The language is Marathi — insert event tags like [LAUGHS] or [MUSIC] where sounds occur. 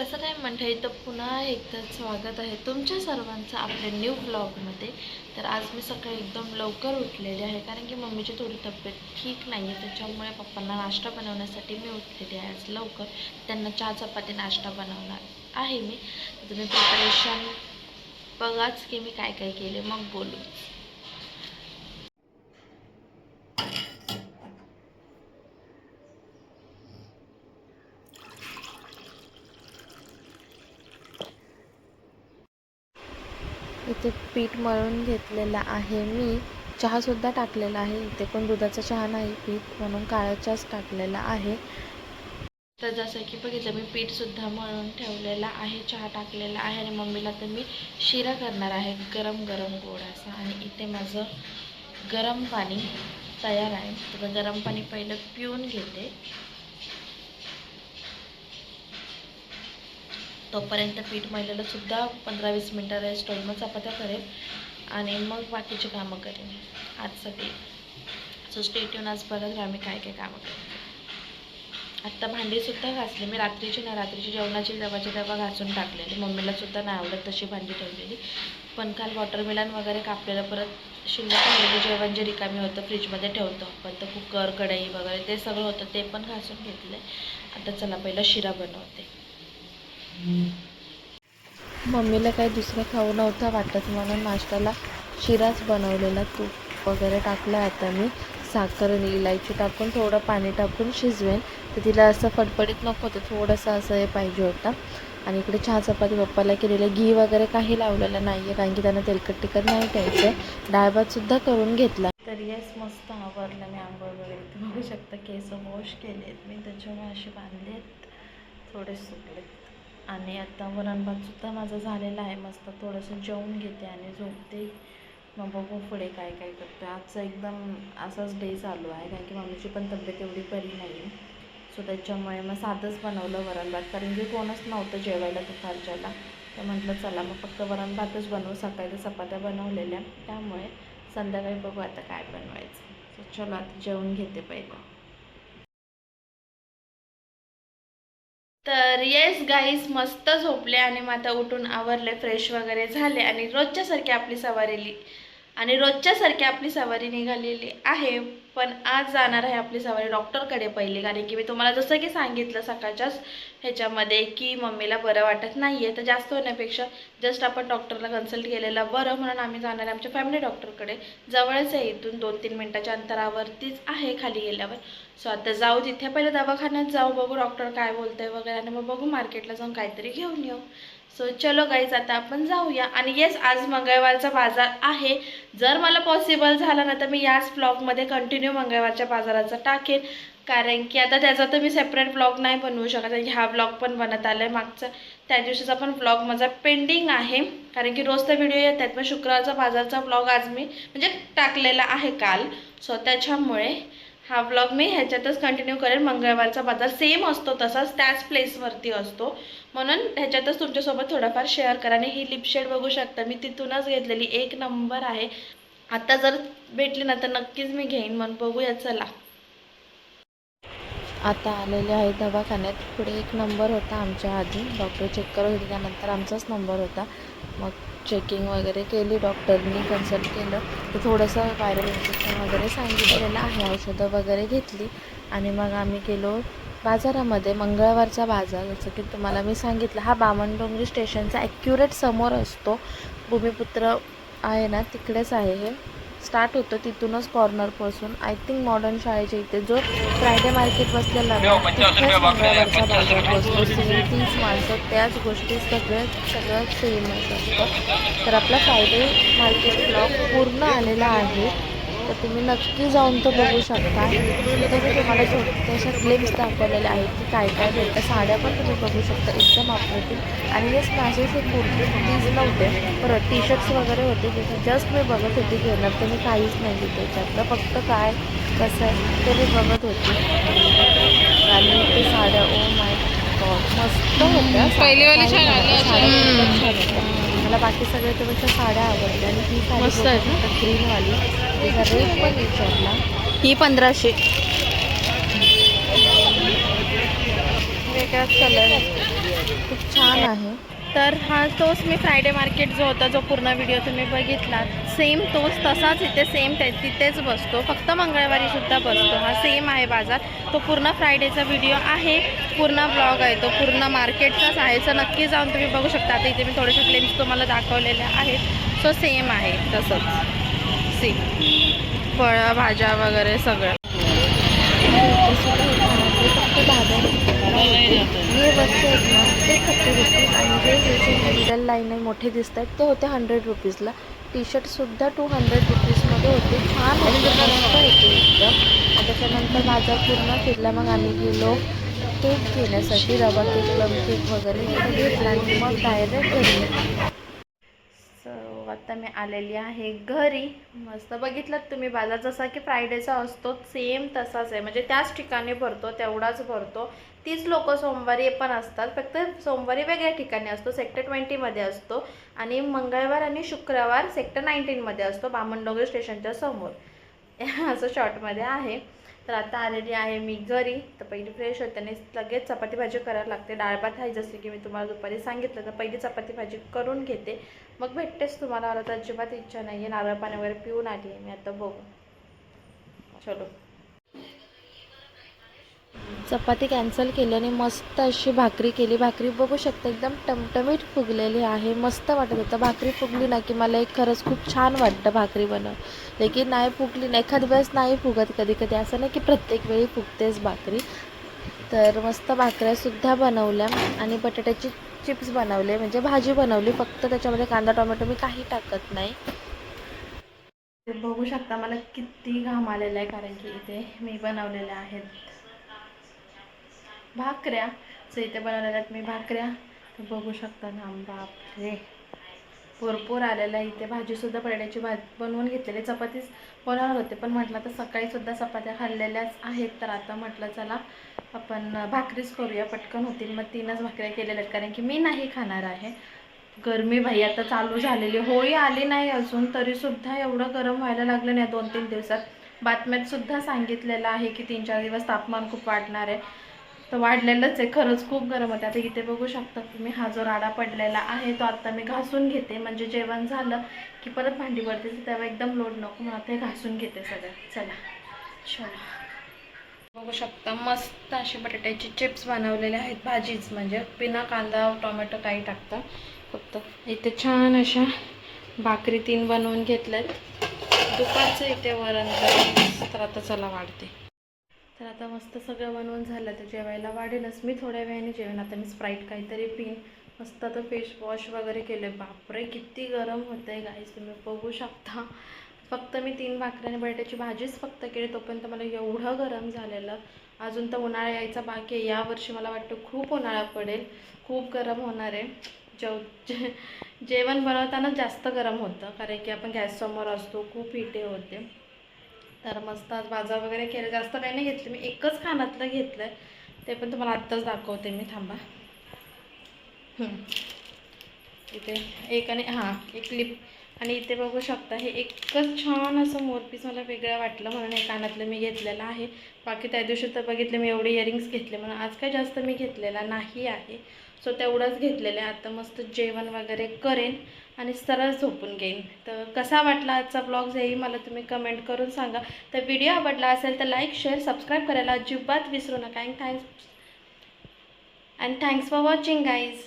कसं काय मंडळी? तर पुन्हा एकदा स्वागत आहे तुमच्या सर्वांचं आपल्या न्यू ब्लॉगमध्ये तर आज मी सकाळी एकदम लवकर उठलेली आहे कारण की मम्मीची थोडी तब्येत ठीक नाही आहे त्याच्यामुळे पप्पांना नाश्ता बनवण्यासाठी मी उठलेली आहे आज लवकर. त्यांना चहा चपाती नाश्ता बनवणार आहे मी. तुम्ही प्रिपरेशन बघाच की मी काय काय केले मग बोलू. इथे पीठ मळून घेतलेलं आहे. मी चहासुद्धा टाकलेला आहे. इथे पण दुधाचा चहा नाही पीठ म्हणून काळा चहाच टाकलेला आहे. तर जसं की बघितलं मी पीठसुद्धा मळून ठेवलेला आहे चहा टाकलेला आहे आणि मम्मीला तर मी शिरा करणार आहे. गरम गरम गोड असा. आणि इथे माझं गरम पाणी तयार आहे. तर गरम पाणी पहिलं पिऊन घेते. तोपर्यंत पीठ मळलेलं सुद्धा पंधरा वीस मिनटं रेस्ट होईल. मग चपात्या करेल आणि मग बाकीची कामं करेन आज सगळी सो स्टेट येऊन आज परत आम्ही काय काय कामं करेन आत्ता भांडीसुद्धा घासली. मी रात्रीची ना रात्रीची जेवणाची डबाची डबा घासून टाकलेली. मम्मीला सुद्धा नाही आवडत तशी भांडी ठेवलेली. पण काल वॉटरमेलन वगैरे कापलेलं परत शिल्लक राहिलेलं म्हणजे जेवण जे रिकामी होतं फ्रीजमध्ये ठेवतो आपण. तर कुकर कढई वगैरे ते सगळं होतं ते पण घासून घेतलं आता चला पहिलं शिरा बनवते. मम्मीला काही दुसरं खाऊ नव्हतं वाटत म्हणून नाश्त्याला शिराच बनवलेला तूप वगैरे टाकलं. आता मी साखर आणि इलायची टाकून थोडं पाणी टाकून शिजवेन. तर तिला असं फडफडीत नको होतं थोडंसं असं हे पाहिजे होतं. आणि इकडे चहा चपाती पप्पाला केलेलं घी वगैरे काही लावलेलं नाही आहे कारण की त्यांना तेलकट तिखट नाही प्यायचं आहे. डाळ भातसुद्धा करून घेतला. तर येस मस्त आवरलं मी आंघोळ वगैरे. तुम्ही बघू शकता केस वॉश आहेत मी त्याच्यामुळे असे आहेत थोडे सुकलेत. आणि आता वरणभातसुद्धा माझा माझं आहे. मस्त थोडंसं जेवून घेते आणि झोपते. मग बघू पुढे काय काय करतो. आजचा एकदम असाच डे चालू आहे. कारण की मम्मीची पण तब्येत एवढी बरी नाही. सो त्याच्यामुळे मग साधंच बनवलं वरणभात. कारण की कोणच नव्हतं जेवायला दुपारच्याला तर म्हटलं चला मग फक्त वरण भातच बनवू. सकाळी चपात्या बनवलेल्या. त्यामुळे संध्याकाळी बघू आता काय बनवायचं. सो चलो आता जेवून घेते पहिलं. तर येस गाईस मस्त झोपले आणि मग आता उठून आवरले फ्रेश वगैरे झाले आणि रोजच्यासारखी आपली सवारीली आणि रोजच्यासारखी आपली सवारी निघालेली आहे पण आज जाणार आहे आपली सवारी डॉक्टरकडे पहिली. कारण की मी तुम्हाला जसं की सांगितलं सकाळच्याच ह्याच्यामध्ये की मम्मीला बरं वाटत नाही आहे तर जास्त होण्यापेक्षा जस्ट आपण डॉक्टरला कन्सल्ट केलेलं बरं म्हणून आम्ही जाणार आहे आमच्या फॅमिली डॉक्टरकडे. जवळच आहे इथून दोन तीन मिनटाच्या अंतरावरतीच आहे खाली गेल्यावर. सो आता जाऊ तिथे पहिले दवाखान्यात जाऊ बघू डॉक्टर काय बोलतंय वगैरे आणि मग बघू मार्केटला जाऊन काहीतरी घेऊन येऊ. सो चलो गाईज आता आपण जाऊया. आणि येस आज मंगळवारचा बाजार आहे. जर मला पॉसिबल झाला ना तर मी याच ब्लॉगमध्ये कंटिन्यू मंगळवारच्या बाजाराचं टाकेन. कारण की आता त्याचा तर मी सेपरेट ब्लॉग नाही बनवू शकत. ह्या ब्लॉग पण बनत आला आहे मागचा. त्या दिवशीचा पण ब्लॉग माझा पेंडिंग आहे. कारण की रोज तर व्हिडिओ येत आहेत पण शुक्रवारचा बाजारचा ब्लॉग आज मी म्हणजे टाकलेला आहे काल. सो त्याच्यामुळे हा ब्लॉग मी ह्याच्यातच कंटिन्यू करेन. मंगळवारचा बाजार सेम असतो तसाच त्याच प्लेसवरती असतो. म्हणून ह्याच्यातच तुमच्यासोबत थोडाफार शेअर करा आणि ही लिपशेड बघू शकता. मी तिथूनच घेतलेली एक नंबर आहे. आता जर भेटली ना तर नक्कीच मी घेईन. मग बघूया चला. आता आलेले आहे दवाखान्यात. पुढे एक नंबर होता आमच्या आधी. डॉक्टर चेक करत होते त्यानंतर आमचाच नंबर होता. मग चेकिंग वगैरे केली डॉक्टरनी कन्सल्ट केलं. तर थोडंसं व्हायरल इन्फेक्शन वगैरे सांगितलेलं आहे. औषधं वगैरे घेतली. आणि मग आम्ही गेलो बाजारामध्ये. मंगळवारचा बाजार. जसं की तुम्हाला मी सांगितलं हा बामणडोंगरी स्टेशनचा ॲक्युरेट समोर असतो. भूमिपुत्र आहे ना तिकडेच आहे हे. स्टार्ट होतं तिथूनच कॉर्नरपासून आय थिंक मॉडर्न शाळेच्या इथे जो फ्रायडे मार्केट बसलेला मंगळवारचा बाजार बसतो सेम तीच माणसं त्याच गोष्टी सगळ्या सगळं सेमच असतं तर आपला फ्रायडे मार्केट ब्लॉग पूर्ण आलेला आहे. तर तुम्ही नक्की जाऊन तो बघू शकता. तिथे मी तुम्हाला छोट्याशा क्लिप्स दाखवलेल्या आहेत की काय काय भेटतं. साड्या पण तुम्ही बघू शकता एकदम अप्रतिम आणि हे स्मॅशेस हे कुर्ती कुर्तीज नव्हते परत टी शर्ट्स वगैरे होते जे जस्ट मी बघत होते घेणार तर मी काहीच नाही घेते त्याच्यातलं. फक्त काय कसं आहे ते मी बघत होते. आणि ते साड्या ओ माय गॉड मस्त होत्या. पहिलीवाली छान होत्या. मला बाकी सगळ्याच्यापेक्षा साड्या आवडल्या आणि ही साडी मस्त आहेत ना? ग्रीनवाली तिचा रेट पण विचारला ही पंधराशे. वेगळाच कलर खूप छान आहे. तर हा तोच मी फ्रायडे मार्केट जो होता जो पूर्ण व्हिडिओ तुम्ही बघितला सेम तोच तसाच इथे सेम ते तिथेच बसतो. फक्त मंगळवारीसुद्धा बसतो. हा सेम आहे बाजार. तो पूर्ण फ्रायडेचा व्हिडिओ आहे. पूर्ण ब्लॉग आहे. तो पूर्ण मार्केटचाच आहे. सो नक्की जाऊन तुम्ही बघू शकता. आता इथे मी थोडेसे क्लेम्स तुम्हाला दाखवलेले आहेत. सो सेम आहे. तसंच. सेम फळं भाज्या वगैरे सगळं. फक्त हे वस्तू आहेत ना ते थर्टी रुपीज आणि जे मिडल लाईन आहे. मोठे दिसत आहेत ते होते हंड्रेड रुपीजला टी शर्टसुद्धा टू हंड्रेड रुपीजमध्ये होते छान मस्त एकदम आणि त्याच्यानंतर माझा पूर्ण फिरला मग आम्ही गेलो केक घेण्यासाठी रवा केक प्लम केक वगैरे घेतला आणि मग डायरेक्ट घरी आता मी आलेली आहे घरी. मस्त बघितलं तुम्ही बाजार जसा की फ्रायडेचा असतो सेम तसाच आहे. म्हणजे त्याच ठिकाणी भरतो तेवढाच भरतो. तीच लोक सोमवारी पण असतात. फक्त सोमवारी वेगळ्या ठिकाणी असतो. सेक्टर ट्वेंटीमध्ये असतो. आणि मंगळवार आणि शुक्रवार सेक्टर नाईन्टीनमध्ये असतो. बामणडोंगर स्टेशनच्या समोर. [LAUGHS] असं शॉर्टमध्ये आहे. तर आता आलेली आहे मी घरी. तर पहिली फ्रेश होते आणि लगेच चपाती भाजी करायला लागते. डाळ भात आहे जसं की मी तुम्हाला दुपारी सांगितलं तर पहिली चपाती भाजी करून घेते. मग भेटतेच तुम्हाला. आलं तर अजिबात इच्छा नाही आहे नारळ पाणी वगैरे पिऊन आली आहे. मी आता बघू. चलो. चपाती कॅन्सल केली आणि मस्त अशी भाकरी केली. भाकरी बघू शकता एकदम टमटमीट फुगलेली आहे. मस्त वाटत होतं. भाकरी फुगली ना की मला एक खरंच खूप छान वाटतं भाकरी बनव लेकिन नाही फुगली ना एखाद वेळेस नाही फुगत कधी कधी. असं नाही की प्रत्येक वेळी फुगतेच भाकरी. तर मस्त भाकऱ्यासुद्धा बनवल्या आणि बटाट्याची चिप्स बनवले. म्हणजे भाजी बनवली. फक्त त्याच्यामध्ये कांदा टोमॅटो मी काही टाकत नाही. बघू शकता मला किती घाम आलेला आहे कारण की इथे मी बनवलेल्या आहेत. भाकऱ्या. सो इथे बनवलेल्या आहेत मी भाकऱ्या. तर बघू शकता ना बापरे. भरपूर आलेला आहे. इथे भाजीसुद्धा बटाट्याची भाजी बनवून घेतलेली. चपातीच बनवणार होते पण म्हटलं तर सकाळीसुद्धा चपात्या खाल्लेल्याच आहेत. तर आता म्हटलं चला आपण भाकरीच करूया. पटकन होतील. मग तीनच भाकऱ्या केलेल्या आहेत. कारण की मी नाही खाणार आहे. गरमी भाई आता चालू झालेली. होळी आली नाही अजून तरीसुद्धा एवढं गरम व्हायला लागलं नाही दोन तीन दिवसात बातम्यातसुद्धा सांगितलेलं आहे की तीन चार दिवस तापमान खूप वाढणार आहे. तर वाढलेलंच आहे. खरंच खूप गरम होते. आता इथे बघू शकता तुम्ही हा जो राडा पडलेला आहे तो आत्ता मी घासून घेते. म्हणजे जेवण झालं की परत भांडी पडते तर तेव्हा एकदम लोड नको. म्हणून आता हे घासून घेते सगळं. चला. चला. बघू शकता मस्त असे बटाट्याचे चिप्स बनवलेले आहेत भाजीच. म्हणजे बिना कांदा टोमॅटो काही टाकता. फक्त इथे छान अशा भाकरी तीन बनवून घेतल्यात. दुपारचं इथे वरण तर आता चला वाढते. तर आता मस्त सगळं बनवून झालं तर जेवायला वाढेलच. मी थोड्या वेळाने जेवण आता मी स्प्राईट काहीतरी पिन. मस्त आता फेस वॉश वगैरे केलं बापरे किती गरम होतं आहे गाईस तुम्ही बघू शकता. फक्त मी तीन भाकऱ्याने बटाट्याची भाजीच फक्त केली तोपर्यंत मला एवढं गरम झालेलं. अजून तर उन्हाळा यायचा बाकी आहे. यावर्षी मला वाटतं खूप उन्हाळा पडेल. खूप गरम होणार आहे. जेव जे जेवण बनवताना जास्त गरम होतं. कारण की आपण गॅससमोर असतो खूप हिटे होते. तर मस्त आज भाजा वगैरे केलं. जास्त काही नाही घेतलं. मी एकच खानातलं घेतलं आहे ते पण तुम्हाला आत्ताच दाखवते मी. थांबा. इथे एक आणि हां एक क्लिप आणि इथे बघू शकता हे एकच छान असं मोरपीस मला वेगळं वाटलं म्हणून हे कानातलं मी घेतलेलं आहे. बाकी त्या दिवशी तर बघितले मी एवढे इयरिंग्स घेतले म्हणून. आज काय जास्त मी घेतलेला नाही आहे. सो तेवढंच घेतलेलं आहे. आता मस्त जेवण वगैरे करेन आणि सरळ झोपून घेईन. तर कसा वाटला आजचा ब्लॉग हेही मला तुम्ही कमेंट करून सांगा. तर व्हिडिओ आवडला असेल तर लाईक शेअर सबस्क्राईब करायला अजिबात विसरू नका. And thanks and thanks for watching guys